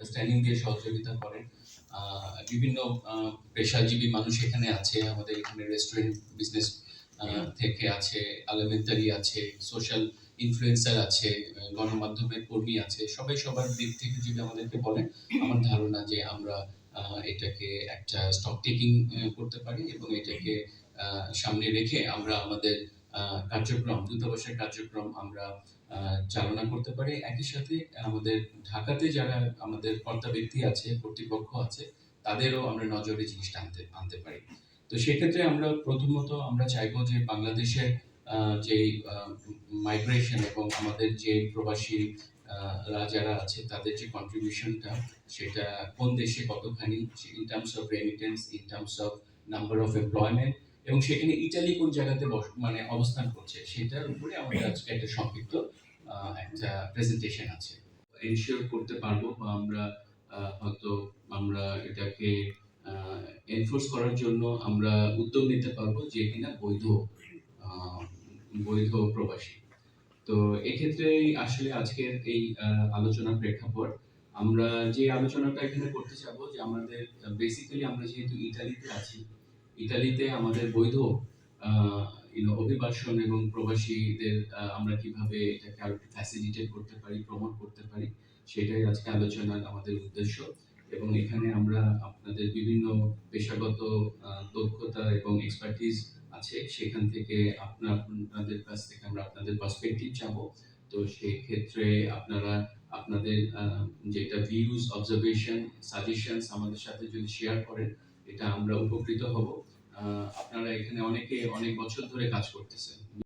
Standing দিয়ে সহযোগিতা করেন বিভিন্ন পেশাজীবী মানুষ এখানে আছে। আমাদের এখানে রেস্টুরেন্ট বিজনেস থেকে আছে আলিমেন্টারি আছে সোশ্যাল ইনফ্লুয়েন্সার আছে, গণমাধ্যমের কর্মী আছে। সবাই সবার দিক থেকে যদি আমাদেরকে বলেন আমার ধারণা যে আমরা এটাকে একটা স্টক টেকিং করতে পারি এবং এটাকে সামনে রেখে আমরা আমাদের কার্যক্রম, দূতাবাসের কার্যক্রম আমরা চালনা করতে পারি। একই সাথে আমাদের ঢাকাতে যারা আমাদের কর্তা ব্যক্তি আছে, কর্তৃপক্ষ আছে, তাদেরও আমরা নজরে জিনিসটা আনতে আনতে পারি। তো সেক্ষেত্রে আমরা প্রথমত আমরা চাইব যে বাংলাদেশের যে মাইগ্রেশন এবং আমাদের যে প্রবাসী যারা আছে, তাদের যে কন্ট্রিবিউশনটা সেটা কোন দেশে কতখানি in terms of remittance in terms of number of employment এবং সেখানে ইটালি কোন জায়গাতে মানে অবস্থান করছে, সেটার উপরে আমাদের আজকে একটা সংক্ষিপ্ত একটা প্রেজেন্টেশন আছে। এনশিওর করতে পারব বা আমরা হয়তো আমরা এটাকে এনফোর্স করার জন্য আমরা উদ্যোগ নিতে পারব যে কিনা বৈধ বৈধ প্রবাসী। তো এক্ষেত্রে আসলে আজকের এই আলোচনার প্রেক্ষাপট, আমরা যে আলোচনাটা এখানে করতে চাবো যে আমাদের বেসিক্যালি আমরা যেহেতু ইটালিতে আছি ইতালিতে আমাদের বৈধ ইউনো অভিবাসন এবং প্রবাসীদের আমরা কীভাবে এটাকে আরও ফ্যাসিলিটেট করতে পারি প্রমোট করতে পারি, সেটাই আজকে আলোচনার আমাদের উদ্দেশ্য। এবং এখানে আমরা আপনাদের বিভিন্ন পেশাগত দক্ষতা এবং এক্সপার্টিস আছে, সেখান থেকে আপনার আপনাদের কাছ থেকে আমরা আপনাদের পার্সপেক্টিভ চাবো। তো সেই ক্ষেত্রে আপনারা আপনাদের যেটা ভিউজ অবজারভেশন সাজেশনস আমাদের সাথে যদি শেয়ার করেন এটা আমরা উপকৃত হব। আপনারা এখানে অনেকে অনেক বছর ধরে কাজ করতেছেন।